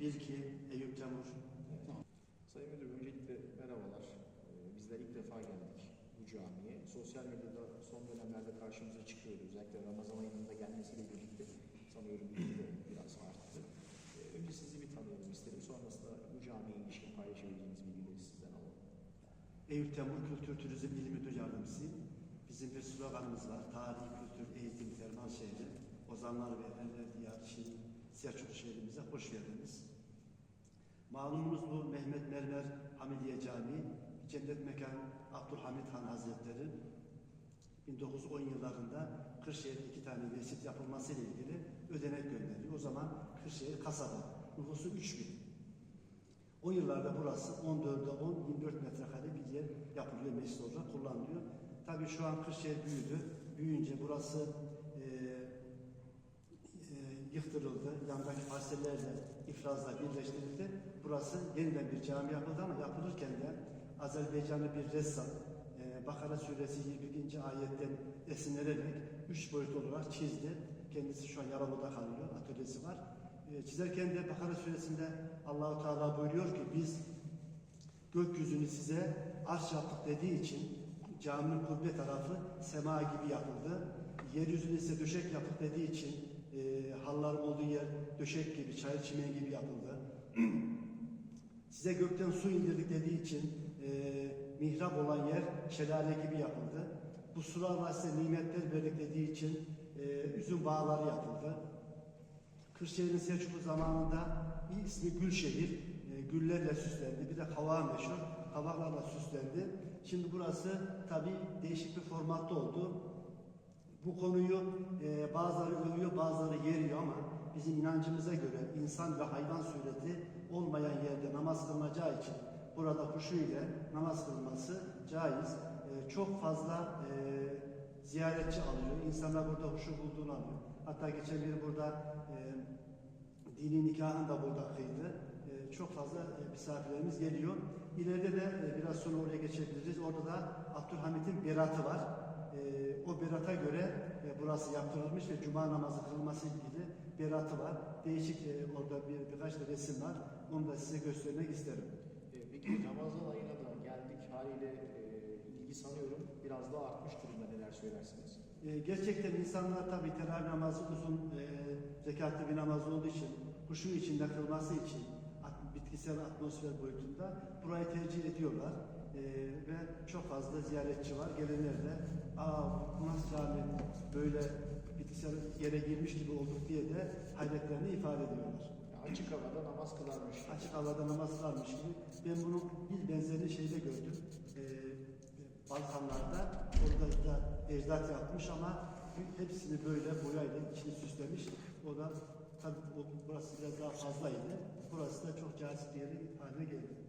Bilki, Eyüp Temur. Sayın Müdürüm öncelikle merhabalar. Ee, Bizler ilk defa geldik bu camiye. Sosyal medyada son dönemlerde karşımıza çıkıyordu. Özellikle Ramazan ayının da gelmesiyle birlikte sanıyorum bilgi de biraz arttı. Ee, Önce sizi bir tanıyalım isterim. Sonrasında bu camiye ilişkin paylaşabileceğiniz bilgileri sizden alalım. Eyüp Temur Kültür Turizm İl Müdür Yardımcısı. Bizim bir sloganımız var. Tarih, kültür, eğitim, ferman şehri. Ozanlar ve Erenler Diyarı Şehir, Selçuklu şehrimize hoş geldiniz. Malumunuz bu Mehmet Mermer Hamidiye Camii, Cennet Mekan Abdülhamit Han Hazretleri 1910 yıllarında Kırşehir'de iki tane mescit yapılması ile ilgili ödenek gönderiyor. O zaman Kırşehir kasaba, nüfusu 3000. O yıllarda burası 14'e 10, 24 metrekare bir yer yapılıyor, mescid olarak kullanılıyor. Tabii şu an Kırşehir büyüdü. Büyüyünce burası e, yıktırıldı. Yandaki parsellerle ifrazla birleştirildi. Burası yeniden bir cami yapıldı ama yapılırken de Azerbaycanlı bir ressam e, Bakara suresi 21. ayetten esinlenerek üç boyut olarak çizdi. Kendisi şu an Yalova'da kalıyor, atölyesi var. E, çizerken de Bakara suresinde Allahu Teala buyuruyor ki biz gökyüzünü size arş yaptık dediği için caminin kubbe tarafı sema gibi yapıldı. Yeryüzünü ise döşek yaptık dediği için e, halların olduğu yer döşek gibi, çayır çimen gibi yapıldı. Size gökten su indirdik dediği için e, mihrap olan yer şelale gibi yapıldı. Bu sularla size nimetler verdik dediği için e, üzüm bağları yapıldı. Kırşehir'in Selçuklu zamanında bir ismi Gülşehir, e, güllerle süslendi. Bir de kavağı meşhur, kavaklarla süslendi. Şimdi burası tabii değişik bir formatta oldu. Bu konuyu e, bazıları övüyor, bazıları yeriyor ama bizim inancımıza göre insan ve hayvan sureti olmayan yerde namaz kılınacağı için burada huşu ile namaz kılınması caiz. E, çok fazla e, ziyaretçi alıyor. İnsanlar burada huşu bulduğunu alıyor. Hatta geçen bir burada e, dini nikahını da burada kıydı. E, çok fazla e, misafirlerimiz geliyor. İleride de e, biraz sonra oraya geçebiliriz. Orada da Abdülhamit'in beratı var. E, o berata göre e, burası yaptırılmış ve cuma namazı kılınması ilgili beratı var. Değişik e, orada bir birkaç da resim var. Onu da size göstermek isterim. Ee, Peki Ramazan ayına da geldik. Haliyle e, ilgi sanıyorum biraz daha artmış durumda. Neler söylersiniz? E, gerçekten insanlar tabii teravih namazı uzun e, rekatli bir namaz olduğu için huşu içinde kılması için bitkisel atmosfer boyutunda burayı tercih ediyorlar. E, ve çok fazla ziyaretçi var. Gelenler de aa nasıl cami böyle bitkisel yere girmiş gibi olduk diye de hayretlerini ifade ediyorlar. Açık havada namaz kılarmış. Açık havada namaz kılarmış gibi. Ben bunu bir benzerini şeyde gördüm. E, Balkanlarda orada da ecdat yapmış ama hepsini böyle boyayla içini süslemiş. O da tabii bu- burası biraz daha fazlaydı. Burası da çok cazip bir haline geldi.